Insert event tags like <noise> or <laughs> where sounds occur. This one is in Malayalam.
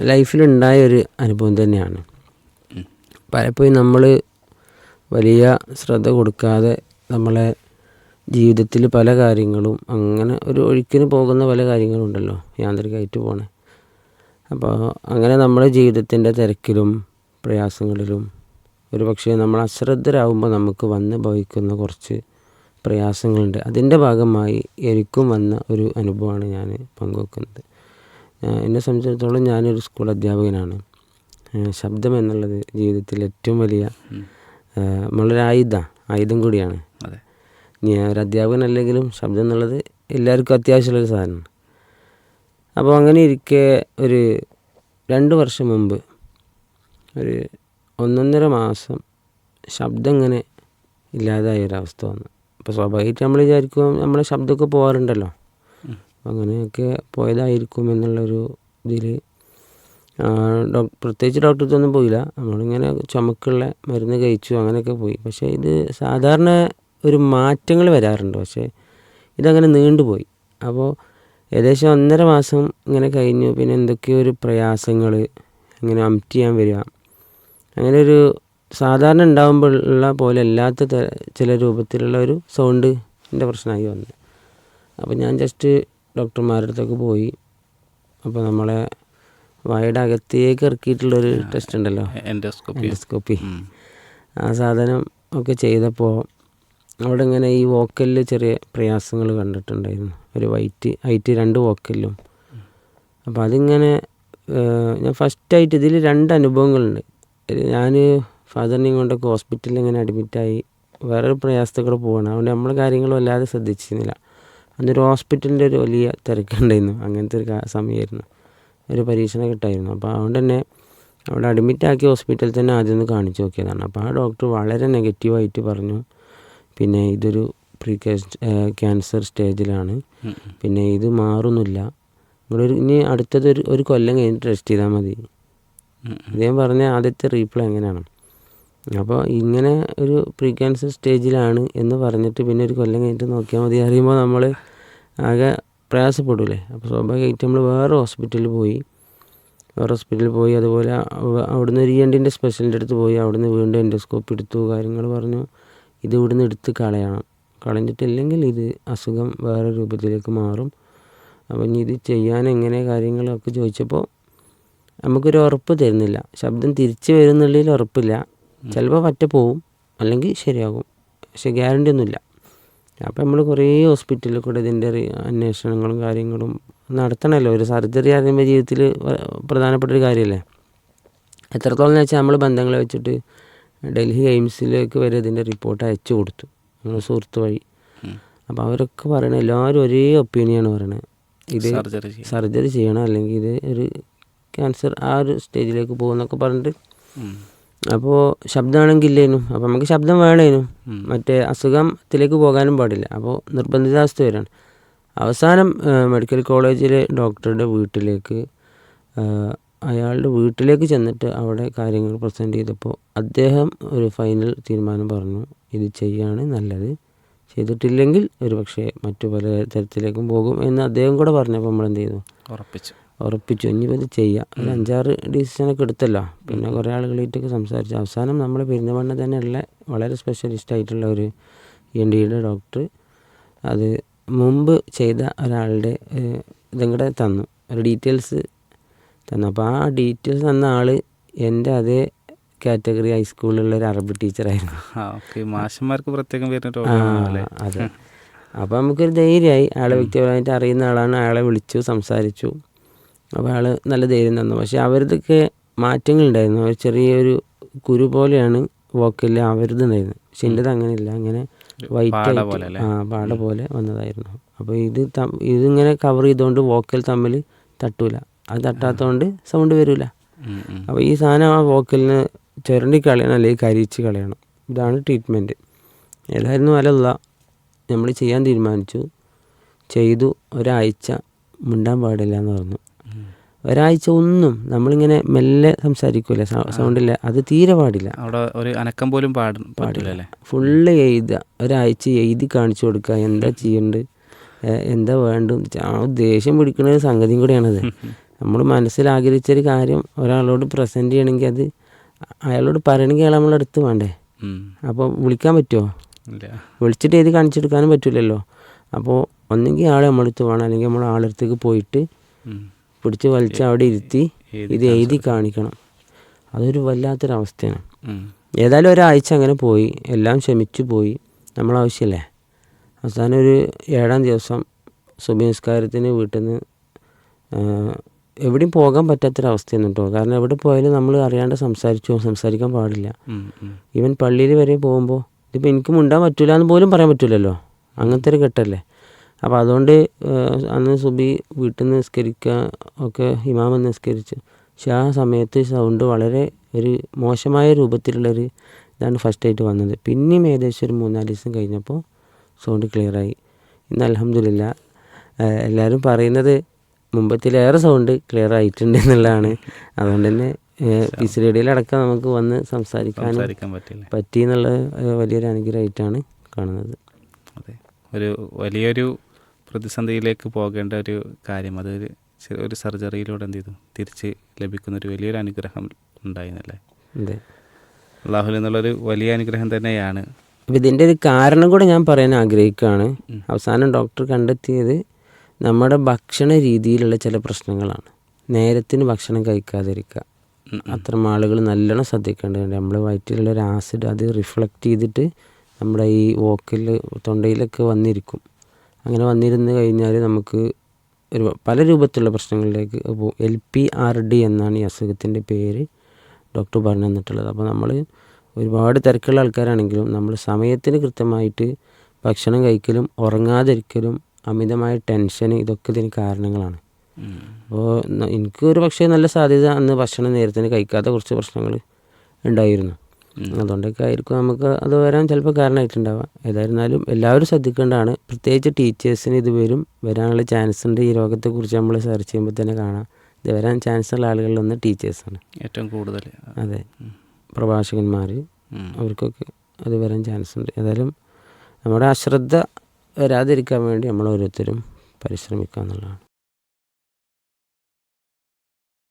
ലൈഫിലുണ്ടായ ഒരു അനുഭവം തന്നെയാണ്. പലപ്പോഴും നമ്മൾ വലിയ ശ്രദ്ധ കൊടുക്കാതെ നമ്മളെ ജീവിതത്തിൽ പല കാര്യങ്ങളും അങ്ങനെ ഒരു ഒഴുക്കിന് പോകുന്ന പല കാര്യങ്ങളും ഉണ്ടല്ലോ യാന്ത്രികമായിട്ട് പോണേ. അപ്പോൾ അങ്ങനെ നമ്മുടെ ജീവിതത്തിന്റെ തിരക്കിലും പ്രയാസങ്ങളിലും ഒരു പക്ഷേ നമ്മൾ അശ്രദ്ധരാകുമ്പോൾ നമുക്ക് വന്ന് ഭവിക്കുന്ന കുറച്ച് പ്രയാസങ്ങളുണ്ട്. അതിന്റെ ഭാഗമായി എനിക്കും വന്ന ഒരു അനുഭവമാണ് ഞാൻ പങ്കുവെക്കുന്നത്. എന്നെ സംബന്ധിച്ചിടത്തോളം ഞാനൊരു സ്കൂൾ അധ്യാപകനാണ്. ശബ്ദം എന്നുള്ളത് ജീവിതത്തിൽ ഏറ്റവും വലിയ നമ്മളൊരു ആയുധ ആയുധം കൂടിയാണ്. അതെ. ഞാൻ ഒരു അധ്യാപകൻ അല്ലെങ്കിലും ശബ്ദം എന്നുള്ളത് എല്ലാവർക്കും അത്യാവശ്യമുള്ളൊരു സാധനമാണ്. അപ്പോൾ അങ്ങനെ ഇരിക്കെ ഒരു രണ്ട് വർഷം മുമ്പ് ഒരു ഒന്നൊന്നര മാസം ശബ്ദം ഇങ്ങനെ ഇല്ലാതായ ഒരവസ്ഥ വന്നു. അപ്പോൾ സ്വാഭാവികമായിട്ട് നമ്മൾ വിചാരിക്കും നമ്മളെ ശബ്ദമൊക്കെ പോകാറുണ്ടല്ലോ. അങ്ങനെയൊക്കെ പോയതായിരിക്കും എന്നുള്ളൊരു ഇതിൽ പ്രത്യേകിച്ച് ഒന്നും പോയില്ല. നമ്മളിങ്ങനെ ചുമക്കുള്ള മരുന്ന് കഴിച്ചു അങ്ങനെയൊക്കെ പോയി. പക്ഷേ ഇത് സാധാരണ ഒരു മാറ്റങ്ങൾ വരാറുണ്ട്. പക്ഷേ ഇതങ്ങനെ നീണ്ടുപോയി. അപ്പോൾ ഏകദേശം ഒന്നര മാസം ഇങ്ങനെ കഴിഞ്ഞു. പിന്നെ എന്തൊക്കെയോ ഒരു പ്രയാസങ്ങൾ ഇങ്ങനെ അംറ്റ് ചെയ്യാൻ വരിക. അങ്ങനെ ഒരു സാധാരണ ഉണ്ടാകുമ്പോൾ ഉള്ള പോലെ അല്ലാത്ത ചില രൂപത്തിലുള്ള ഒരു സൗണ്ടിന്റെ പ്രശ്നമായി വന്നത് അപ്പോൾ ഞാൻ ജസ്റ്റ് ഡോക്ടർമാരുടെ അടുത്തൊക്കെ പോയി. അപ്പോൾ നമ്മളെ വായുടെ അകത്തേക്ക് ഇറക്കിയിട്ടുള്ളൊരു ടെസ്റ്റ് ഉണ്ടല്ലോ. എൻഡോസ്കോപ്പി. എൻഡോസ്കോപ്പി. ആ സാധനം ഒക്കെ ചെയ്തപ്പോൾ അവിടെ ഇങ്ങനെ ഈ വോക്കലിൽ ചെറിയ പ്രയാസങ്ങൾ കണ്ടിട്ടുണ്ടായിരുന്നു. ഒരു വൈറ്റ് ഹൈറ്റ് രണ്ട് വോക്കലിലും. അപ്പോൾ അതിങ്ങനെ ഞാൻ ഫസ്റ്റായിട്ട് ഇതിൽ രണ്ട് അനുഭവങ്ങളുണ്ട്. ഞാൻ ഫാദറിനെയും കൊണ്ടൊക്കെ ഹോസ്പിറ്റലിൽ ഇങ്ങനെ അഡ്മിറ്റായി വേറൊരു പ്രയാസത്തിൽ കൂടെ പോവാണ്. അതുകൊണ്ട് നമ്മൾ കാര്യങ്ങളും വല്ലാതെ ശ്രദ്ധിച്ചിരുന്നില്ല. അന്നൊരു ഹോസ്പിറ്റലിന്റെ ഒരു വലിയ തിരക്കുണ്ടായിരുന്നു. അങ്ങനത്തെ ഒരു സമയമായിരുന്നു. ഒരു പരീക്ഷണ ഘട്ടമായിരുന്നു അപ്പോൾ അതുകൊണ്ട് തന്നെ അവിടെ അഡ്മിറ്റ് ആക്കിയ ഹോസ്പിറ്റലിൽ തന്നെ ആദ്യം ഒന്ന് കാണിച്ചു നോക്കിയതാണ്. അപ്പോൾ ആ ഡോക്ടർ വളരെ നെഗറ്റീവായിട്ട് പറഞ്ഞു. പിന്നെ ഇതൊരു പ്രീ ക്യാൻസർ സ്റ്റേജിലാണ്. പിന്നെ ഇത് മാറുന്നില്ല. നിങ്ങളൊരു ഇനി അടുത്തത് ഒരു ഒരു കൊല്ലം കഴിഞ്ഞിട്ട് ടെസ്റ്റ് ചെയ്താൽ മതി. അദ്ദേഹം പറഞ്ഞ ആദ്യത്തെ റീപ്ലൈ എങ്ങനെയാണ്? അപ്പോൾ ഇങ്ങനെ ഒരു പ്രീ ക്യാൻസർ സ്റ്റേജിലാണ് എന്ന് പറഞ്ഞിട്ട് പിന്നെ ഒരു കൊല്ലം കഴിഞ്ഞിട്ട് നോക്കിയാൽ മതി. അറിയുമ്പോൾ നമ്മൾ ആകെ പ്രയാസപ്പെടൂലേ. അപ്പോൾ സ്വാഭാവികമായിട്ട് നമ്മൾ വേറെ ഹോസ്പിറ്റലിൽ പോയി. വേറെ ഹോസ്പിറ്റലിൽ പോയി. അതുപോലെ അവ- അവിടുന്ന് ഒരു എൻഡിന്റെ സ്പെഷ്യലിന്റെ അടുത്ത് പോയി. അവിടുന്ന് വീണ്ടും എൻഡോസ്കോപ്പ് എടുത്തു. കാര്യങ്ങൾ പറഞ്ഞു. ഇത് ഇവിടുന്ന് എടുത്ത് കളയണം. കളഞ്ഞിട്ടില്ലെങ്കിൽ ഇത് അസുഖം വേറെ രൂപത്തിലേക്ക് മാറും. അപ്പം ഇനി ഇത് ചെയ്യാൻ എങ്ങനെ കാര്യങ്ങളൊക്കെ ചോദിച്ചപ്പോൾ നമുക്കൊരു ഉറപ്പ് തരുന്നില്ല. ശബ്ദം തിരിച്ചു വരുന്നുള്ളതിൽ ഉറപ്പില്ല. ചിലപ്പോൾ പറ്റ പോവും അല്ലെങ്കിൽ ശരിയാകും. പക്ഷെ ഗ്യാരണ്ടി ഒന്നുമില്ല. അപ്പോൾ നമ്മൾ കുറേ ഹോസ്പിറ്റലിൽ കൂടെ ഇതിന്റെ അന്വേഷണങ്ങളും കാര്യങ്ങളും നടത്തണമല്ലോ ഒരു സർജറി അറിയുമ്പോൾ ജീവിതത്തിൽ പ്രധാനപ്പെട്ട ഒരു കാര്യമല്ലേ എത്രത്തോളം എന്ന് വെച്ചാൽ നമ്മൾ ബന്ധങ്ങളെ വെച്ചിട്ട് ഡൽഹി എയിംസിലേക്ക് വരെ ഇതിന്റെ റിപ്പോർട്ട് അയച്ചു കൊടുത്തു. നമ്മൾ സുഹൃത്ത് വഴി. അപ്പോൾ അവരൊക്കെ പറയണത് എല്ലാവരും ഒരേ ഒപ്പീനിയാണ് പറയണത് ഇത് സർജറി ചെയ്യണം. അല്ലെങ്കിൽ ഇത് ഒരു ക്യാൻസർ ആ ഒരു സ്റ്റേജിലേക്ക് പോകുന്നൊക്കെ പറഞ്ഞിട്ട്. അപ്പോൾ ശബ്ദമാണെങ്കിൽ ഇല്ലേനു അപ്പോൾ നമുക്ക് ശബ്ദം വേണേനു. മറ്റേ അസുഖത്തിലേക്ക് പോകാനും പാടില്ല. അപ്പോൾ നിർബന്ധിതാവസ്ഥ വരാണ് അവസാനം മെഡിക്കൽ കോളേജിലെ ഡോക്ടറുടെ വീട്ടിലേക്ക് അയാളുടെ വീട്ടിലേക്ക് ചെന്നിട്ട് അവിടെ കാര്യങ്ങൾ പ്രസന്റ് ചെയ്തപ്പോൾ അദ്ദേഹം ഒരു ഫൈനൽ തീരുമാനം പറഞ്ഞു. ഇത് ചെയ്യാണ് നല്ലത്. ചെയ്തിട്ടില്ലെങ്കിൽ ഒരു പക്ഷേ മറ്റു പല തരത്തിലേക്കും പോകും എന്ന് അദ്ദേഹം കൂടെ പറഞ്ഞപ്പോൾ നമ്മൾ എന്ത് ചെയ്തു? ഉറപ്പിച്ചു. ഉറപ്പിച്ചു. ഇനിയിപ്പോൾ ഇത് ചെയ്യാം. ഒരു അഞ്ചാറ് ഡിസിഷനൊക്കെ എടുത്തല്ലോ. പിന്നെ കുറേ ആളുകളായിട്ടൊക്കെ സംസാരിച്ചു. അവസാനം നമ്മൾ പെരിന്തമണ്ണ തന്നെയുള്ള വളരെ സ്പെഷ്യലിസ്റ്റ് ആയിട്ടുള്ള ഒരു ഇ എൻ ഡിയുടെ ഡോക്ടർ അത് മുമ്പ് ചെയ്ത ഒരാളുടെ ഇതും കൂടെ തന്നു. ഒരു ഡീറ്റെയിൽസ് തന്നു. അപ്പോൾ ആ ഡീറ്റെയിൽസ് തന്ന ആൾ എന്റെ അതേ കാറ്റഗറി ഹൈസ്കൂളിലുള്ള ഒരു അറബി ടീച്ചറായിരുന്നു മാഷന്മാർക്ക് പ്രത്യേകം അതെ. അപ്പോൾ നമുക്കൊരു ധൈര്യമായി ആളെ വ്യക്തിപരമായിട്ട് അറിയുന്ന ആളാണ്. അയാളെ വിളിച്ചു സംസാരിച്ചു. അപ്പോൾ ആൾ നല്ല ധൈര്യം തന്നു. പക്ഷേ അവരതൊക്കെ മാറ്റങ്ങളുണ്ടായിരുന്നു. ഒരു ചെറിയൊരു കുരു പോലെയാണ് വോക്കലിൽ അവരത് ഉണ്ടായിരുന്നത് പക്ഷെ എന്റെത് അങ്ങനെയില്ല. അങ്ങനെ വൈറ്റ് ആ പാട പോലെ വന്നതായിരുന്നു. അപ്പോൾ ഇത് ഇതിങ്ങനെ കവർ ചെയ്തുകൊണ്ട് വോക്കൽ തമ്മിൽ തട്ടൂല. അത് തട്ടാത്തതുകൊണ്ട് സൗണ്ട് വരില്ല. അപ്പോൾ ഈ സാധനം ആ വോക്കലിന് ചുരണ്ടി കളയണം അല്ലെങ്കിൽ കരിച്ച് കളയണം. ഇതാണ് ട്രീറ്റ്മെന്റ് ഏതായിരുന്നു അല്ലല്ല നമ്മൾ ചെയ്യാൻ തീരുമാനിച്ചു. ചെയ്തു. ഒരാഴ്ച മിണ്ടാൻ പാടില്ല എന്ന് പറഞ്ഞു. ഒരാഴ്ച ഒന്നും നമ്മളിങ്ങനെ മെല്ലെ സംസാരിക്കൂല സൗണ്ടില്ല. അത് തീരെ പാടില്ല. അവിടെ ഒരു അനക്കം പോലും പാടും പാടില്ല. ഫുള്ള് എഴുതുക ഒരാഴ്ച എഴുതി കാണിച്ചു കൊടുക്കുക എന്താ ചെയ്യണ്ട്? എന്താ വേണ്ടും ആ ദേഷ്യം പിടിക്കുന്ന ഒരു സംഗതിയും കൂടിയാണത്. <laughs> നമ്മൾ മനസ്സിൽ ആഗ്രഹിച്ചൊരു കാര്യം ഒരാളോട് പ്രസന്റ് ചെയ്യണമെങ്കിൽ അത് അയാളോട് പറയണമെങ്കിൽ അയാൾ നമ്മളെ അടുത്ത് വേണ്ടേ. അപ്പോൾ വിളിക്കാൻ പറ്റുമോ വിളിച്ചിട്ട് എഴുതി കാണിച്ചെടുക്കാനും പറ്റില്ലല്ലോ അപ്പോൾ ഒന്നെങ്കിൽ ആളെ നമ്മളടുത്ത് വേണം. അല്ലെങ്കിൽ നമ്മൾ ആളടുത്തേക്ക് പോയിട്ട്. പിടിച്ച് വലിച്ച് അവിടെ ഇരുത്തി ഇത് എഴുതി കാണിക്കണം. അതൊരു വല്ലാത്തൊരവസ്ഥയാണ്. ഏതായാലും ഒരാഴ്ച അങ്ങനെ പോയി. എല്ലാം ക്ഷമിച്ചു പോയി. നമ്മളാവശ്യമല്ലേ അവസാനം ഒരു ഏഴാം ദിവസം സുഭനിസ്കാരത്തിന് വീട്ടിൽ നിന്ന് എവിടെയും പോകാൻ പറ്റാത്തൊരവസ്ഥയാണ് കേട്ടോ കാരണം എവിടെ പോയാലും നമ്മൾ അറിയാണ്ട് സംസാരിച്ചു. സംസാരിക്കാൻ പാടില്ല. ഈവൻ പള്ളിയിൽ വരെ പോകുമ്പോൾ ഇതിപ്പോൾ എനിക്ക് മുണ്ടാൻ പറ്റില്ല എന്ന് പോലും പറയാൻ പറ്റില്ലല്ലോ അങ്ങനത്തെ ഒരു ഘട്ടമല്ലേ അപ്പോൾ അതുകൊണ്ട് അന്ന് സുബി വീട്ടിൽ നിന്ന് നിസ്കരിക്കുക ഒക്കെ ഇമാമ നിസ്കരിച്ച്. പക്ഷെ ആ സമയത്ത് സൗണ്ട് വളരെ ഒരു മോശമായ രൂപത്തിലുള്ളൊരു ഇതാണ് ഫസ്റ്റ് ആയിട്ട് വന്നത്. പിന്നെയും ഏകദേശം ഒരു മൂന്നാൽ ദിവസം കഴിഞ്ഞപ്പോൾ സൗണ്ട് ക്ലിയറായി ഇന്ന് അലഹമില്ല എല്ലാവരും പറയുന്നത് മുമ്പത്തിലേറെ സൗണ്ട് ക്ലിയർ ആയിട്ടുണ്ട് എന്നുള്ളതാണ്. അതുകൊണ്ട് തന്നെ പീസ് റേഡിയോയിലടക്കം നമുക്ക് വന്ന് സംസാരിക്കാനും സംസാരിക്കാൻ പറ്റി എന്നുള്ളത് വലിയൊരു അനുഗ്രഹമായിട്ടാണ് കാണുന്നത്. അതെ. ഒരു വലിയൊരു പ്രതിസന്ധിയിലേക്ക് പോകേണ്ട ഒരു കാര്യം. അത് ഒരു സർജറിയിലൂടെ എന്ത് ചെയ്തു? തിരിച്ച് ലഭിക്കുന്ന ഒരു വലിയൊരു അനുഗ്രഹം ഉണ്ടായിരുന്നല്ലേ അതെ. അള്ളാഹുൽ എന്നുള്ളൊരു വലിയ അനുഗ്രഹം തന്നെയാണ്. അപ്പം ഇതിന്റെ ഒരു കാരണം കൂടെ ഞാൻ പറയാൻ ആഗ്രഹിക്കുകയാണ്. അവസാനം ഡോക്ടർ കണ്ടെത്തിയത് നമ്മുടെ ഭക്ഷണ രീതിയിലുള്ള ചില പ്രശ്നങ്ങളാണ്. നേരത്തിന് ഭക്ഷണം കഴിക്കാതിരിക്കുക. അത്ര അത്തരം ആളുകൾ നല്ലോണം ശ്രദ്ധിക്കേണ്ടതുണ്ട്. നമ്മൾ വയറ്റിലുള്ള ഒരു ആസിഡ് അത് റിഫ്ലക്റ്റ് ചെയ്തിട്ട് നമ്മുടെ ഈ വോക്കിൽ തൊണ്ടയിലൊക്കെ വന്നിരിക്കും. അങ്ങനെ വന്നിരുന്നു കഴിഞ്ഞാൽ നമുക്ക് ഒരു പല രൂപത്തിലുള്ള പ്രശ്നങ്ങളിലേക്ക് അപ്പോൾ എൽ പി ആർ ഡി എന്നാണ് ഈ അസുഖത്തിന്റെ പേര് ഡോക്ടർ പറഞ്ഞു തന്നിട്ടുള്ളത്. അപ്പോൾ നമ്മൾ ഒരുപാട് തിരക്കുള്ള ആൾക്കാരാണെങ്കിലും നമ്മൾ സമയത്തിന് കൃത്യമായിട്ട് ഭക്ഷണം കഴിക്കലും ഉറങ്ങാതിരിക്കലും അമിതമായ ടെൻഷൻ ഇതൊക്കെ ഇതിന് കാരണങ്ങളാണ്. അപ്പോൾ എനിക്ക് ഒരു പക്ഷേ നല്ല സാധ്യത അന്ന് ഭക്ഷണം നേരത്തിന് കഴിക്കാത്ത കുറച്ച് പ്രശ്നങ്ങൾ ഉണ്ടായിരുന്നു. അതുകൊണ്ടൊക്കെ ആയിരിക്കും നമുക്ക് അത് വരാൻ ചിലപ്പോൾ കാരണമായിട്ടുണ്ടാവാം ഏതായിരുന്നാലും എല്ലാവരും ശ്രദ്ധിക്കേണ്ടതാണ്. പ്രത്യേകിച്ച് ടീച്ചേഴ്സിന് ഇത് വരും വരാനുള്ള ചാൻസ് ഉണ്ട്. ഈ രോഗത്തെക്കുറിച്ച് നമ്മൾ സെർച്ച് ചെയ്യുമ്പോൾ തന്നെ കാണാം. ഇത് വരാൻ ചാൻസ് ഉള്ള ആളുകളിൽ ആളുകളിലൊന്ന് ടീച്ചേഴ്സാണ് ഏറ്റവും കൂടുതൽ അതെ. പ്രഭാഷകന്മാർ. അവർക്കൊക്കെ അത് വരാൻ ചാൻസ് ഉണ്ട്. ഏതായാലും നമ്മുടെ അശ്രദ്ധ വരാതിരിക്കാൻ വേണ്ടി നമ്മൾ ഓരോരുത്തരും പരിശ്രമിക്കുക എന്നുള്ളതാണ്.